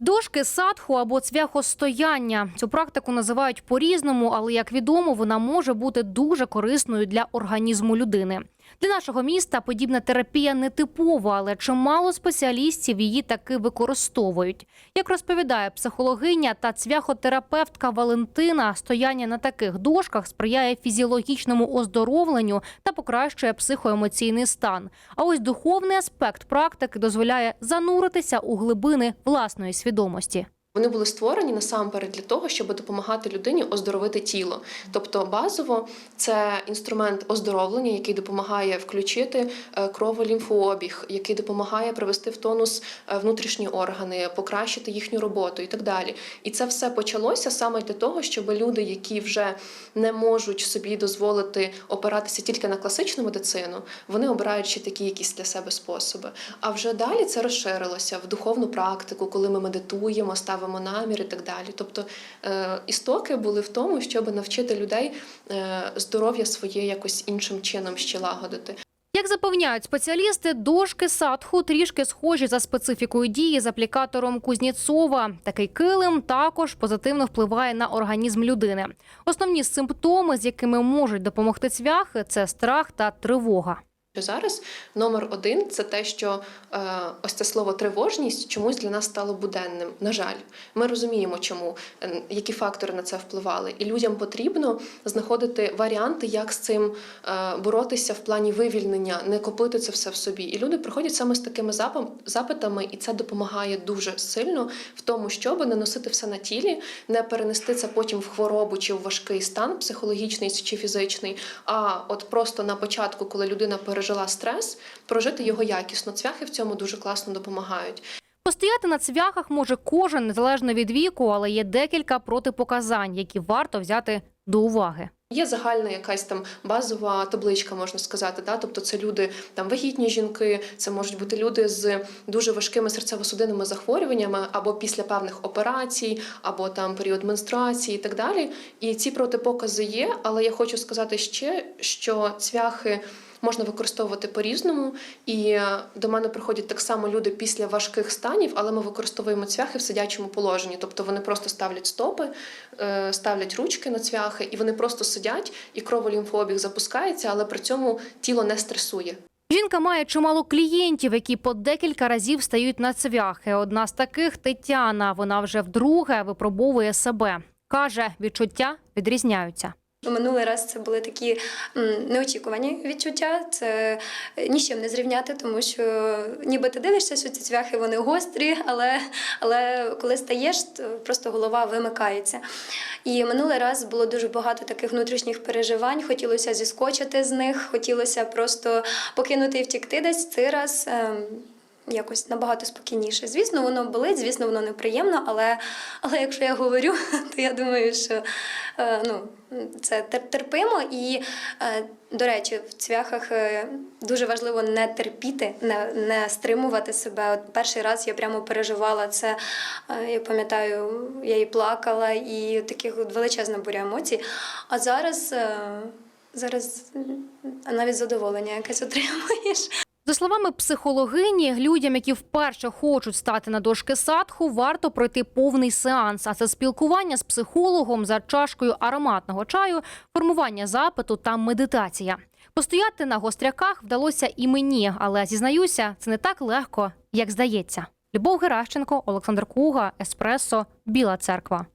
Дошки садху або цвяхостояння. Цю практику називають по-різному, але як відомо, вона може бути дуже корисною для організму людини. Для нашого міста подібна терапія не типова, але чимало спеціалістів її таки використовують. Як розповідає психологиня та цвяхотерапевтка Валентина, стояння на таких дошках сприяє фізіологічному оздоровленню та покращує психоемоційний стан. А ось духовний аспект практики дозволяє зануритися у глибини власної свідомості. Вони були створені насамперед для того, щоб допомагати людині оздоровити тіло. Тобто, базово це інструмент оздоровлення, який допомагає включити е, кроволімфообіг, який допомагає привести в тонус е, внутрішні органи, покращити їхню роботу і так далі. І це все почалося саме для того, щоб люди, які вже не можуть собі дозволити опиратися тільки на класичну медицину, вони обирають ще такі якісь для себе способи. А вже далі це розширилося в духовну практику, коли ми медитуємо, ставимо намір і так далі. Тобто е, істоки були в тому, щоб навчити людей е, здоров'я своє якось іншим чином ще лагодити. Як запевняють спеціалісти, дошки садху трішки схожі за специфікою дії з аплікатором Кузнєцова. Такий килим також позитивно впливає на організм людини. Основні симптоми, з якими можуть допомогти цвяхи, це страх та тривога. Зараз номер один це те, що е, ось це слово тривожність чомусь для нас стало буденним. На жаль, ми розуміємо, чому е, які фактори на це впливали, і людям потрібно знаходити варіанти, як з цим е, боротися в плані вивільнення, не копити це все в собі. І люди приходять саме з такими запитами, і це допомагає дуже сильно в тому, щоб не носити все на тілі, не перенести це потім в хворобу чи в важкий стан психологічний чи фізичний. А от просто на початку, коли людина пережила стрес, прожити його якісно. Цвяхи в цьому дуже класно допомагають. Постояти на цвяхах може кожен незалежно від віку, але є декілька протипоказань, які варто взяти до уваги. Є загальна якась там базова табличка, можна сказати. Да? Тобто це люди там вагітні жінки, це можуть бути люди з дуже важкими серцево-судинними захворюваннями або після певних операцій, або там період менструації і так далі. І ці протипокази є, але я хочу сказати ще, що цвяхи. Можна використовувати по-різному, і е, до мене приходять так само люди після важких станів, але ми використовуємо цвяхи в сидячому положенні. Тобто вони просто ставлять стопи, е, ставлять ручки на цвяхи, і вони просто сидять, і кроволімфообіг запускається, але при цьому тіло не стресує. Жінка має чимало клієнтів, які по декілька разів стають на цвяхи. Одна з таких Тетяна. Вона вже вдруге випробовує себе. Каже, відчуття відрізняються. Минулий раз це були такі неочікувані відчуття. Це е, ні з чим не зрівняти, тому що ніби ти дивишся, що ці цвяхи вони гострі, але, але коли стаєш, то просто голова вимикається. І минулий раз було дуже багато таких внутрішніх переживань. Хотілося зіскочити з них, хотілося просто покинути і втікти десь. Цей раз. Якось набагато спокійніше. Звісно, воно болить, звісно, воно неприємно, але, але якщо я говорю, то я думаю, що е, ну, це терпимо. І, е, до речі, в цвяхах е, дуже важливо не терпіти, не, не стримувати себе. От перший раз я прямо переживала це. Я пам'ятаю, я і плакала, і таких величезна буря емоцій. А зараз, зараз навіть задоволення якесь отримуєш. За словами психологині, людям, які вперше хочуть стати на дошки садху, варто пройти повний сеанс. А це спілкування з психологом за чашкою ароматного чаю, формування запиту та медитація. Постояти на гостряках вдалося і мені, але зізнаюся, це не так легко, як здається. Любов Геращенко, Олександр Куга, Еспресо, Біла Церква.